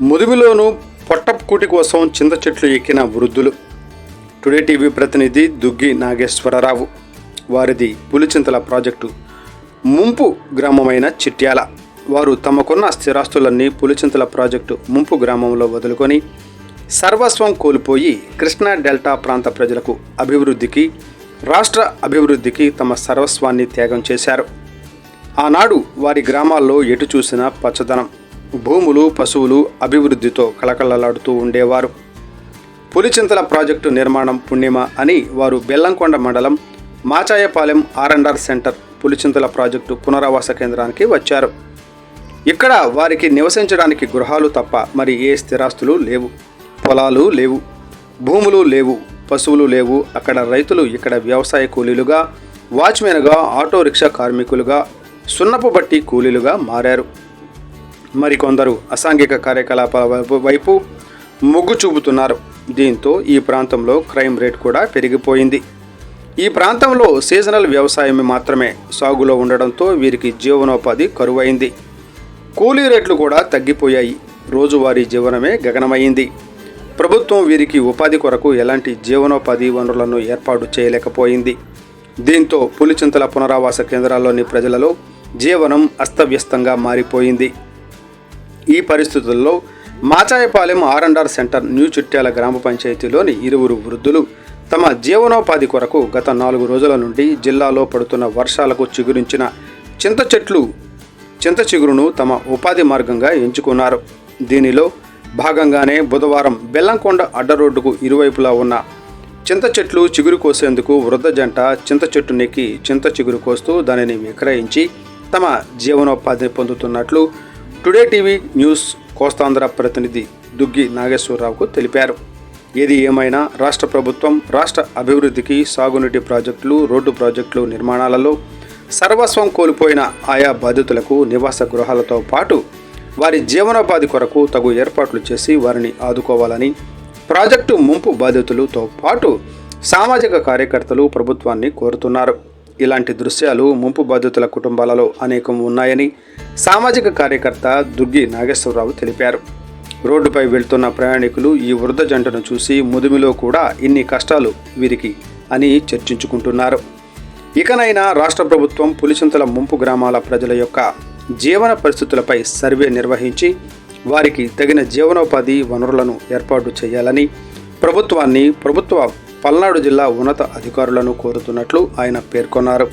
ముదిమిలోనూ పొట్టకూటి కోసం చింత చెట్లు ఎక్కిన వృద్ధులు. టుడే టీవీ ప్రతినిధి దుగ్గి నాగేశ్వరరావు. వారిది పులిచింతల ప్రాజెక్టు. ముంపు గ్రామమైన చిట్యాల. వారు తమకున్న స్థిరాస్తులన్నీ పులిచింతల ప్రాజెక్టు ముంపు గ్రామంలో వదులుకొని సర్వస్వం కోల్పోయి కృష్ణా డెల్టా ప్రాంత ప్రజలకు అభివృద్ధికి రాష్ట్ర అభివృద్ధికి తమ సర్వస్వాన్ని త్యాగం చేశారు. ఆనాడు వారి గ్రామాల్లో ఎటు చూసినా పచ్చదనం. భూములు పశువులు అభివృద్ధితో కళకళలాడుతూ ఉండేవారు. పులిచింతల ప్రాజెక్టు నిర్మాణం పుణ్యమ అని వారు బెల్లంకొండ మండలం Machayapalem R and R centre Pulichintala project పునరావాస కేంద్రానికి వచ్చారు. ఇక్కడ వారికి నివసించడానికి గృహాలు తప్ప మరి ఏ స్థిరాస్తులు లేవు. పొలాలు లేవు. భూములు లేవు. పశువులు లేవు. అక్కడ రైతులు ఇక్కడ వ్యవసాయ కూలీలుగా వాచ్మెన్గా ఆటో రిక్షా కార్మికులుగా సున్నపు బట్టి కూలీలుగా మారారు. మరికొందరు అసాంఘిక కార్యకలాపాల వైపు- వైపు మొగ్గు చూపుతున్నారు. దీంతో ఈ ప్రాంతంలో క్రైమ్ రేట్ కూడా పెరిగిపోయింది. ఈ ప్రాంతంలో సీజనల్ వ్యవసాయం మాత్రమే సాగులో ఉండడంతో వీరికి జీవనోపాధి కరువైంది. కూలీ రేట్లు కూడా తగ్గిపోయాయి. రోజువారీ జీవనమే గగనమైంది. ప్రభుత్వం వీరికి ఉపాధి కొరకు ఎలాంటి జీవనోపాధి వనరులను ఏర్పాటు చేయలేకపోయింది. దీంతో పులిచింతల పునరావాస కేంద్రాల్లోని ప్రజలలో జీవనం అస్తవ్యస్తంగా మారిపోయింది. ఈ పరిస్థితుల్లో Machayapalem R and R centre new Chityala గ్రామ పంచాయతీలోని ఇరువురు వృద్ధులు తమ జీవనోపాధి కొరకు గత నాలుగు రోజుల నుండి జిల్లాలో పడుతున్న వర్షాలకు చిగురించిన చింత చెట్లు చింత చిగురును తమ ఉపాధి మార్గంగా ఎంచుకున్నారు. దీనిలో భాగంగానే బుధవారం బెల్లంకొండ అడ్డ రోడ్డుకు ఇరువైపులా ఉన్న చింత చెట్లు చిగురు కోసేందుకు వృద్ధ జంట చింత చెట్టు నెక్కి చింత చిగురు కోస్తూ దానిని విక్రయించి తమ జీవనోపాధిని పొందుతున్నట్లు టుడే టీవీ న్యూస్ కోస్తాంధ్ర ప్రతినిధి దుగ్గి నాగేశ్వరరావుకు తెలిపారు. ఏది ఏమైనా రాష్ట్ర ప్రభుత్వం రాష్ట్ర అభివృద్ధికి సాగునీటి ప్రాజెక్టులు రోడ్డు ప్రాజెక్టులు నిర్మాణాలలో సర్వస్వం కోల్పోయిన ఆయా బాధితులకు నివాస గృహాలతో పాటు వారి జీవనోపాధి కొరకు తగు ఏర్పాట్లు చేసి వారిని ఆదుకోవాలని ప్రాజెక్టు ముంపు బాధితులతో పాటు సామాజిక కార్యకర్తలు ప్రభుత్వాన్ని కోరుతున్నారు. ఇలాంటి దృశ్యాలు ముంపు బాధితుల కుటుంబాలలో అనేకం ఉన్నాయని సామాజిక కార్యకర్త దుగ్గి నాగేశ్వరరావు తెలిపారు. రోడ్డుపై వెళ్తున్న ప్రయాణికులు ఈ వృద్ధ జంటను చూసి ముదిమిలో కూడా ఇన్ని కష్టాలు వీరికి అని చర్చించుకుంటున్నారు. ఇకనైనా రాష్ట్ర ప్రభుత్వం పులిచింతల ముంపు గ్రామాల ప్రజల యొక్క జీవన పరిస్థితులపై సర్వే నిర్వహించి వారికి తగిన జీవనోపాధి వనరులను ఏర్పాటు చేయాలని ప్రభుత్వాన్ని ప్రభుత్వ పల్నాడు జిల్లా ఉన్నత అధికారులను కోరుతున్నట్లు ఆయన పేర్కొన్నారు.